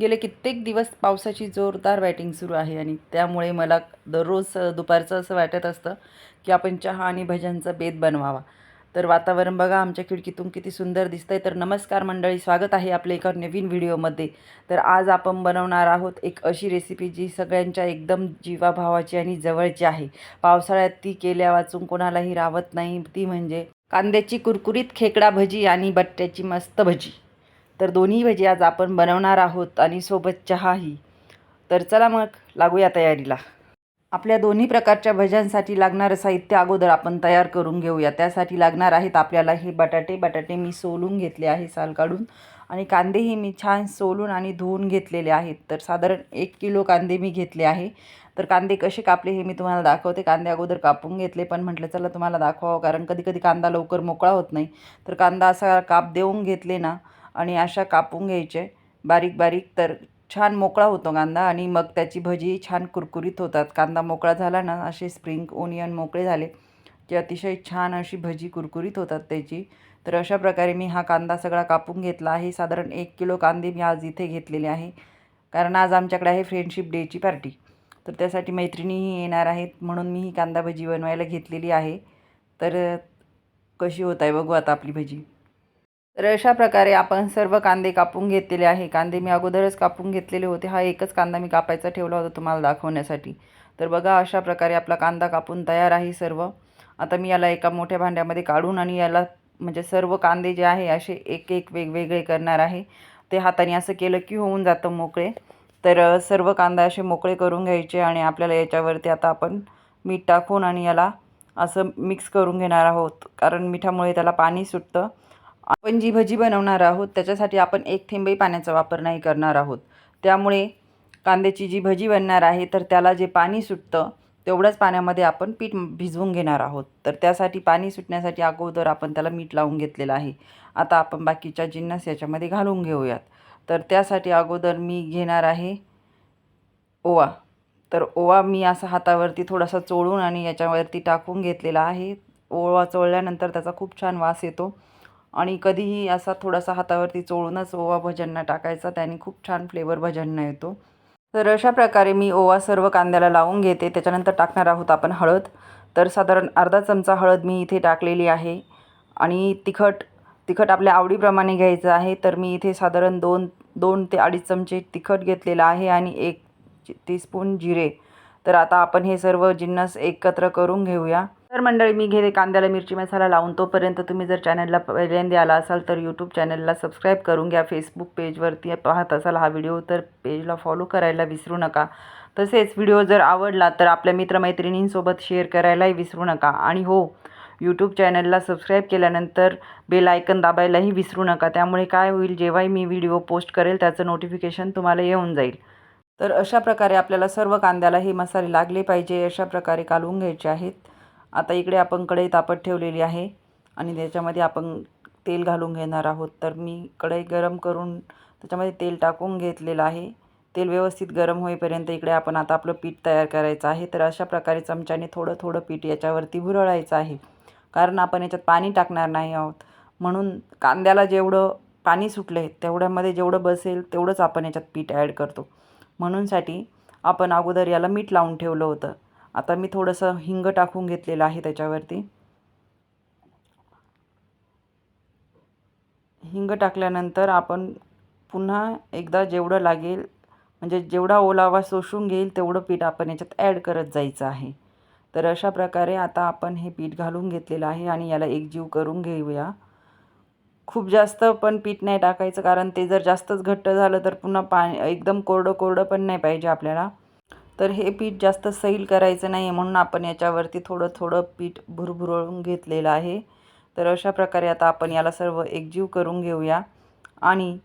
गेले कित्येक दिवस पावसाची जोरदार बॅटिंग सुरू आहे आणि त्यामुळे मला दररोज दुपारचं असं वाटत असतं की आपण चहा आणि भज्यांचा बेत बनवावा. तर वातावरण बघा आमच्या खिडकीतून किती सुंदर दिसतंय. तर नमस्कार मंडळी स्वागत आहे आपल्या एका नवीन व्हिडिओमध्ये. तर आज आपण बनवणार आहोत एक अशी रेसिपी जी सगळ्यांच्या एकदम जीवाभावाची आणि जवळची आहे. पावसाळ्यात ती केल्या वाचून कोणालाही रावत नाही. ती म्हणजे कांद्याची कुरकुरीत खेकडा भजी आणि बट्ट्याची मस्त भजी. तर दोन्ही भजी आज आपण बनवणार आहोत आणि सोबत चहाही. तर चला मग लागूया तयारीला. आपल्या दोन्ही प्रकारच्या भज्यांसाठी लागणारं साहित्य अगोदर आपण तयार करून घेऊया. त्यासाठी लागणार आहेत आपल्याला हे बटाटे. बटाटे मी सोलून घेतले आहे साल काढून आणि कांदेही मी छान सोलून आणि धुवून घेतलेले आहेत. तर साधारण एक किलो कांदे मी घेतले आहे. तर कांदे कसे कापले हे मी तुम्हाला दाखवते. कांदे अगोदर कापून घेतले पण म्हटलं चला तुम्हाला दाखवावं कारण कधी कधी कांदा लवकर मोकळा होत नाही. तर कांदा असा काप देऊन घेतले ना आणि अशा कापून घ्यायचे. बारीक बारीक तर छान मोकळा होतो कांदा आणि मग त्याची भजी छान कुरकुरीत होतात. कांदा मोकळा झाला ना असे स्प्रिंग ओनियन मोकळे झाले की अतिशय छान अशी भजी कुरकुरीत होतात त्याची. तर अशा प्रकारे मी हा कांदा सगळा कापून घेतला आहे. साधारण एक किलो कांदे मी आज इथे घेतलेले आहे. कारण आज आमच्याकडे आहे फ्रेंडशिप डेची पार्टी. तर त्यासाठी मैत्रिणीही येणार आहेत म्हणून मी ही कांदा भजी बनवायला घेतलेली आहे. तर कशी होत आहे बघू आता आपली भजी. तर अशा प्रकारे आपण सर्व कांदे कापून घेतलेले आहे. कांदे मी अगोदरच कापून घेतलेले होते. हा एकच कांदा मी कापायचा ठेवला होता तुम्हाला दाखवण्यासाठी. तर बघा अशा प्रकारे आपला कांदा कापून तयार आहे सर्व. आता मी याला एका मोठ्या भांड्यामध्ये काढून आणि याला म्हणजे सर्व कांदे जे आहे असे एक एक वेगवेगळे करणार आहे. ते हाताने असं केलं की होऊन जातं मोकळे. तर सर्व कांदा असे मोकळे करून घ्यायचे आणि आपल्याला याच्यावरती आता आपण मीठ टाकून आणि याला असं मिक्स करून घेणार आहोत. कारण मिठामुळे त्याला पाणी सुटतं. आपण जी भजी बनवणार आहोत त्याच्यासाठी आपण एक थेंबही पाण्याचा वापर नाही करणार आहोत. त्यामुळे कांद्याची जी भजी बनणार आहे तर त्याला जे पाणी सुटतं तेवढ्याच पाण्यामध्ये आपण पीठ भिजवून घेणार आहोत. तर त्यासाठी पाणी सुटण्यासाठी अगोदर आपण त्याला मीठ लावून घेतलेलं आहे. आता आपण बाकीच्या जिन्नस याच्यामध्ये घालून घेऊयात. तर त्यासाठी अगोदर मी घेणार आहे ओवा. तर ओवा मी असा हातावरती थोडासा चोळून आणि याच्यावरती टाकून घेतलेला आहे. ओवा चोळल्यानंतर त्याचा खूप छान वास येतो. आणि कधीही असा थोडासा हातावरती चोळूनच ओवा भज्यांना टाकायचा त्याने खूप छान फ्लेवर भज्यांना येतो. तर अशा प्रकारे मी ओवा सर्व कांद्याला लावून घेते. त्याच्यानंतर टाकणार आहोत आपण हळद. तर साधारण अर्धा चमचा हळद मी इथे टाकलेली आहे. आणि तिखट तिखट आपल्या आवडीप्रमाणे घ्यायचं आहे. तर मी इथे साधारण दोन दोन ते अडीच चमचे तिखट घेतलेलं आहे आणि एक टीस्पून जिरे. तर आता आपण हे सर्व जिन्नस एकत्र करून घेऊया. तर मंडळी मी घेते कांद्याला मिरची मसाला लावून. तोपर्यंत तुम्ही जर चॅनलला पहिल्यांदा आला असाल तर यूट्यूब चॅनलला सबस्क्राईब करून घ्या. फेसबुक पेजवरती पाहत असाल हा व्हिडिओ तर पेजला फॉलो करायला विसरू नका. तसेच व्हिडिओ जर आवडला तर आपल्या मित्रमैत्रिणींसोबत शेअर करायलाही विसरू नका. आणि हो यूट्यूब चॅनलला सबस्क्राईब केल्यानंतर बेल आयकन दाबायलाही विसरू नका. त्यामुळे काय होईल जेव्हाही मी व्हिडिओ पोस्ट करेल त्याचं नोटिफिकेशन तुम्हाला येऊन जाईल. तर अशा प्रकारे आपल्याला सर्व कांद्याला हे मसाले लागले पाहिजे अशा प्रकारे कालवून घ्यायचे आहेत. आता इकडे आपण कढई तापत ठेवलेली आहे आणि त्याच्यामध्ये आपण तेल घालून घेणार आहोत. तर मी कढई गरम करून त्याच्यामध्ये तेल टाकून घेतलेलं आहे. तेल व्यवस्थित गरम होईपर्यंत इकडे आपण आता आपलं पीठ तयार करायचं आहे. तर अशा प्रकारे चमच्याने थोडं थोडं पीठ याच्यावरती भुरळायचं आहे. कारण आपण याच्यात पाणी टाकणार नाही आहोत. म्हणून कांद्याला जेवढं पाणी सुटलं आहे तेवढ्यामध्ये जेवढं बसेल तेवढंच आपण याच्यात पीठ ॲड करतो. म्हणूनसाठी आपण अगोदर याला मीठ लावून ठेवलं होतं. आता मी थोडंसं हिंग टाकून घेतलेलं आहे त्याच्यावरती. हिंग टाकल्यानंतर आपण पुन्हा एकदा जेवढं लागेल म्हणजे जेवढा ओलावा शोषून घेईल तेवढं पीठ आपण याच्यात ॲड करत जायचं आहे. तर अशा प्रकारे आता आपण हे पीठ घालून घेतलेलं आहे आणि याला एकजीव करून घेऊया. खूप जास्त पण पीठ नाही टाकायचं कारण ते जर जास्तच घट्ट झालं तर पुन्हा पाणी एकदम कोरडं कोरडं पण नाही पाहिजे आपल्याला. तर हे पीठ जास्त सैल करायचं नाही आहे म्हणून आपण याच्यावरती थोडं थोडं पीठ भुरभुरळून घेतलेलं आहे. तर अशा प्रकारे आता आपण याला सर्व एकजीव करून घेऊया. आणि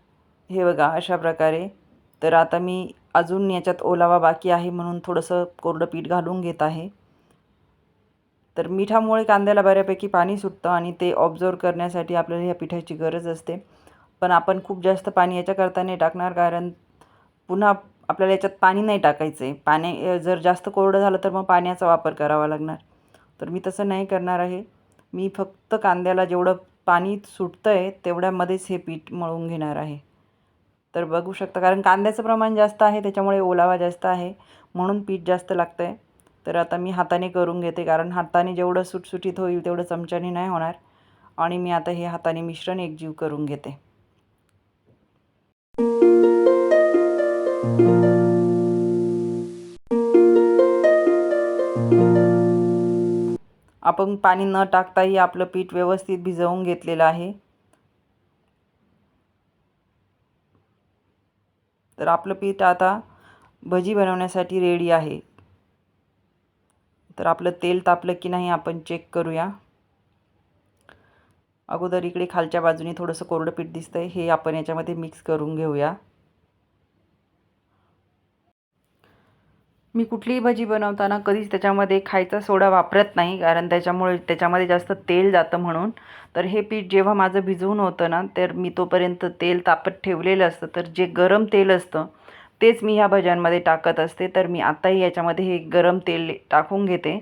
हे बघा अशा प्रकारे. तर आता मी अजून याच्यात ओलावा बाकी आहे म्हणून थोडंसं कोरडं पीठ घालून घेत आहे. तर मिठामुळे कांद्याला बऱ्यापैकी पाणी सुटतं आणि ते ऑब्झर्व करण्यासाठी आपल्याला ह्या पिठाची गरज असते. पण आपण खूप जास्त पाणी याच्याकरता नाही टाकणार कारण पुन्हा आपल्याला याच्यात पाणी नाही टाकायचं आहे पाणी जर जास्त कोरडं झालं तर मग पाण्याचा वापर करावा लागणार. तर मी तसं नाही करणार आहे. मी फक्त कांद्याला जेवढं पाणी सुटतं आहे तेवढ्यामध्येच हे पीठ मळून घेणार आहे. तर बघू शकता कारण कांद्याचं प्रमाण जास्त आहे त्याच्यामुळे ओलावा जास्त आहे म्हणून पीठ जास्त लागतं आहे तर आता मी हाताने करून घेते कारण हाताने जेवढं सुटसुटीत होईल तेवढं चमच्याने नाही होणार. आणि मी आता हे हाताने मिश्रण एकजीव करून घेते. आपण पाणी न टाकताही आपलं पीठ व्यवस्थित भिजवून घेतलेलं आहे. तर आपलं पीठ आता भजी बनवण्यासाठी रेडी आहे. तर आपलं तेल तापलं की नाही आपण चेक करूया. अगोदर इकडे खालच्या बाजूने थोडंसं कोरडं पीठ दिसतं आहे हे आपण याच्यामध्ये मिक्स करून घेऊया. मी कुठलीही भजी बनवताना कधीच त्याच्यामध्ये खायचा सोडा वापरत नाही कारण त्याच्यामुळे त्याच्यामध्ये जास्त तेल जातं म्हणून. तर हे पीठ जेव्हा माझं भिजवून होतं ना तर मी तोपर्यंत तेल तापत ठेवलेलं असतं. तर जे गरम तेल असतं तेच मी ह्या भज्यांमध्ये टाकत असते. तर मी आत्ताही याच्यामध्ये हे गरम तेल टाकून घेते.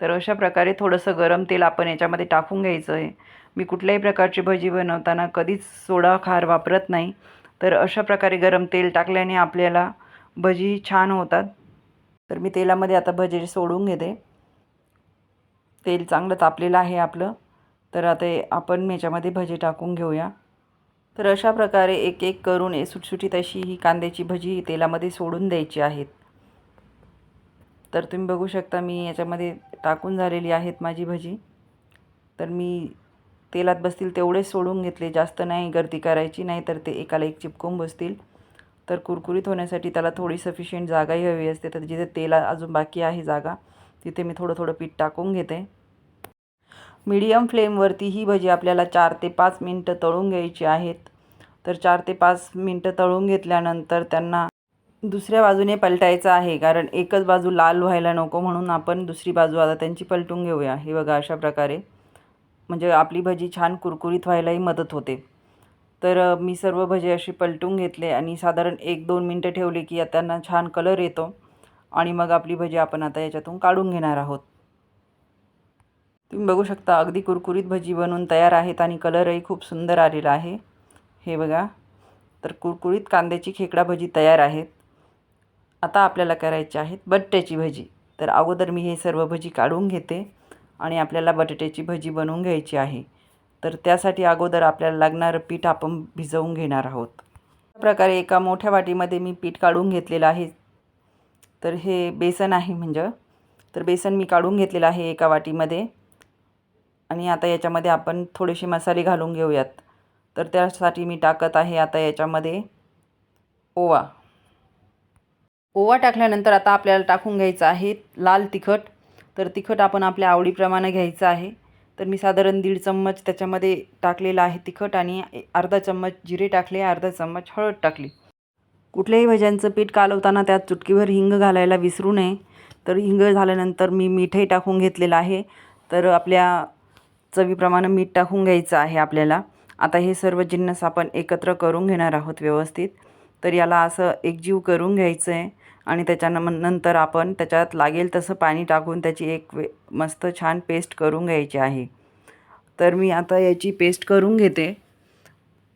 तर अशा प्रकारे थोडंसं गरम तेल आपण याच्यामध्ये टाकून घ्यायचं आहे मी कुठल्याही प्रकारची भजी बनवताना कधीच सोडा खार वापरत नाही. तर अशा प्रकारे गरम तेल टाकल्याने आपल्याला भजी छान होतात. तर मी तेलामध्ये आता भजे सोडून घेते. तेल चांगलं तापलेलं आहे आपलं. तर आता आपण याच्यामध्ये भजे टाकून घेऊया. तर अशा प्रकारे एक एक करून ए सुटसुटीत अशी ही कांद्याची भजी तेलामध्ये सोडून द्यायची आहेत. तर तुम्ही बघू शकता मी याच्यामध्ये टाकून झालेली आहेत माझी भजी. तर मी तेलात बसतील तेवढेच सोडून घेतले. जास्त नाही गर्दी करायची नाही तर ते एकाला एक चिपकून बसतील. तर कुरकुरीत होण्यासाठी त्याला थोडी सफिशियंट जागाही हवी असते. तर जिथे तेल अजून बाकी आहे जागा तिथे मी थोडं थोडं पीठ टाकून घेते. मीडियम फ्लेमवरती ही भजी आपल्याला चार ते पाच मिनटं तळून घ्यायची आहेत. तर चार ते पाच मिनटं तळून घेतल्यानंतर त्यांना दुसऱ्या बाजूने पलटायचं आहे. कारण एकच बाजू लाल व्हायला नको म्हणून आपण दुसरी बाजू आता त्यांची पलटून घेऊया. हे बघा अशा प्रकारे. म्हणजे आपली भजी छान कुरकुरीत व्हायलाही मदत होते. तर मी सर्व भजे अशी पलटून घेतले आणि साधारण एक दोन मिनटं ठेवले की त्यांना छान कलर येतो आणि मग आपली भजी आपण आता याच्यातून काढून घेणार आहोत. तुम्ही बघू शकता अगदी कुरकुरीत भजी बनवून तयार आहेत आणि कलरही खूप सुंदर आलेला आहे. हे बघा तर कुरकुरीत कांद्याची खेकडा भजी तयार आहेत. आता आपल्याला करायची आहेत बटाट्याची भजी. तर अगोदर मी हे सर्व भजी काढून घेते आणि आपल्याला बटाट्याची भजी बनवून घ्यायची आहे. तर त्यासाठी अगोदर आपल्याला लागणारं पीठ आपण भिजवून घेणार आहोत. प्रकारे एका मोठ्या वाटीमध्ये मी पीठ काढून घेतलेलं आहे. तर हे बेसन आहे म्हणजे. तर बेसन मी काढून घेतलेलं आहे एका वाटीमध्ये. आणि आता याच्यामध्ये आपण थोडेसे मसाले घालून घेऊयात. तर त्यासाठी मी टाकत आहे आता याच्यामध्ये ओवा. ओवा टाकल्यानंतर आता आपल्याला टाकून घ्यायचं आहे लाल तिखट. तर तिखट आपण आपल्या आवडीप्रमाणे घ्यायचं आहे. तर मी साधारण दीड चम्मच त्याच्यामध्ये टाकलेलं आहे तिखट आणि अर्धा चम्मच जिरे टाकले अर्धा चम्मच हळद टाकली. कुठल्याही भज्यांचं पीठ कालवताना त्यात चुटकीभर हिंग घालायला विसरू नये. तर हिंग झाल्यानंतर मी मीठही टाकून घेतलेलं आहे. तर आपल्या चवीप्रमाणे मीठ टाकून घ्यायचं आहे आपल्याला. आता हे सर्व जिन्नस आपण एकत्र करून घेणार आहोत व्यवस्थित. तर याला असं एकजीव करून घ्यायचं आहे आणि त्याच्यानं नंतर आपण त्याच्यात लागेल तसं पाणी टाकून त्याची एक वे मस्त छान पेस्ट करून घ्यायची आहे. तर मी आता याची पेस्ट करून घेते.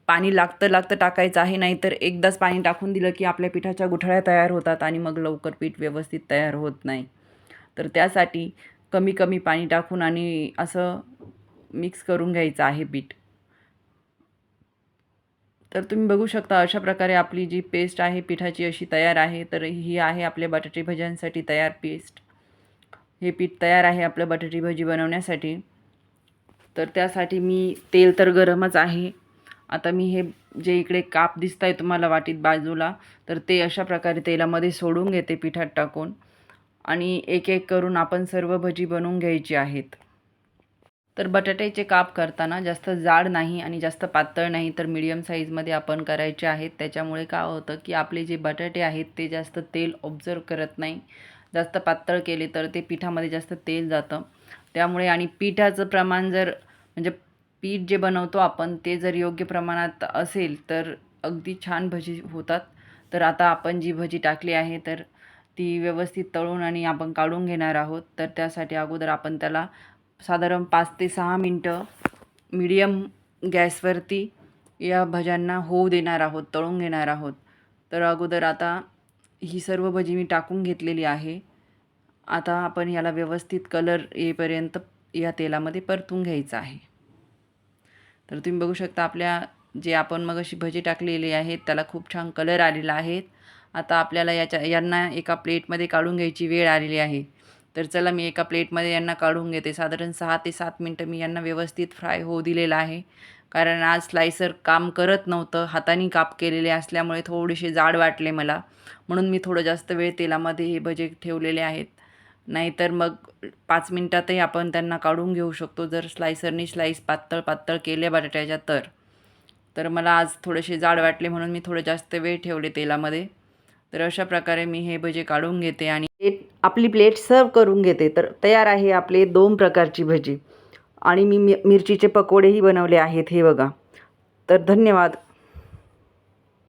पाणी लागतं लागतं टाकायचं आहे नाही तर एकदाच पाणी टाकून दिलं की आपल्या पिठाच्या गुठळ्या तयार होतात आणि मग लवकर पीठ व्यवस्थित तयार होत नाही. तर त्यासाठी कमी कमी पाणी टाकून आणि असं मिक्स करून घ्यायचं आहे पीठ. तर तुम्ही बघू शकता अशा प्रकारे आपली जी पेस्ट आहे पिठाची अशी तयार आहे तर ही आहे आपल्या बटाटे भज्यांसाठी तयार पेस्ट. हे पीठ तयार आहे आपलं बटाटी भजी बनवण्यासाठी. तर त्यासाठी मी तेल तर गरमच आहे. आता मी हे जे इकडे काप दिसत आहे तुम्हाला वाटीत बाजूला तर ते अशा प्रकारे तेलामध्ये सोडून घेते पिठात टाकून. आणि एक एक करून आपण सर्व भजी बनवून घ्यायची आहेत. तर बटाट्याचे काप करताना जास्त जाड नाही आणि जास्त पातळ नाही तर मीडियम साईजमध्ये आपण करायचे आहेत. त्याच्यामुळे काय होतं की आपले जे बटाटे आहेत ते जास्त तेल ऑब्झर्व करत नाही. जास्त पातळ केले तर ते पिठामध्ये जास्त तेल जातं. त्यामुळे आणि पिठाचं प्रमाण जर म्हणजे पीठ जे बनवतो आपण ते जर योग्य प्रमाणात असेल तर अगदी छान भजी होतात. तर आता आपण जी भजी टाकली आहे तर ती व्यवस्थित तळून आणि आपण काढून घेणार आहोत. तर त्यासाठी अगोदर आपण त्याला साधारण पाच ते सहा मिनटं मिडियम गॅसवरती या भज्यांना होऊ देणार आहोत तळून घेणार आहोत. तर अगोदर आता ही सर्व भजी मी टाकून घेतलेली आहे. आता आपण याला व्यवस्थित कलर येईपर्यंत या तेलामध्ये परतून घ्यायचं आहे. तर तुम्ही बघू शकता आपल्या जे आपण मग अशी भजी टाकलेली आहेत त्याला खूप छान कलर आलेला आहे. आता आपल्याला याच्या यांना एका प्लेटमध्ये काढून घ्यायची वेळ आलेली आहे. तर चला मी एका प्लेटमध्ये यांना काढून घेते. साधारण सहा ते सात मिनटं मी यांना व्यवस्थित फ्राय होऊ दिलेलं आहे. कारण आज स्लायसर काम करत नव्हतं. हाताने काप केलेले असल्यामुळे थोडेसे जाड वाटले मला. म्हणून मी थोडं जास्त वेळ तेलामध्ये हे भजे ठेवलेले आहेत. नाहीतर मग पाच मिनटातही आपण त्यांना काढून घेऊ शकतो. जर स्लायसरनी स्लाईस पातळ पातळ केले बटाट्याच्या तर. तर मला आज थोडेसे जाड वाटले म्हणून मी थोडं जास्त वेळ ठेवले तेलामध्ये. तर अशा प्रकारे मी हे भजे काढून घेते आणि प्लेट आपली प्लेट सर्व करून घेते. तर तयार आहे आपले दोन प्रकारची भजी. आणि मी मि मिरचीचे पकोडेही बनवले आहेत हे बघा. तर धन्यवाद.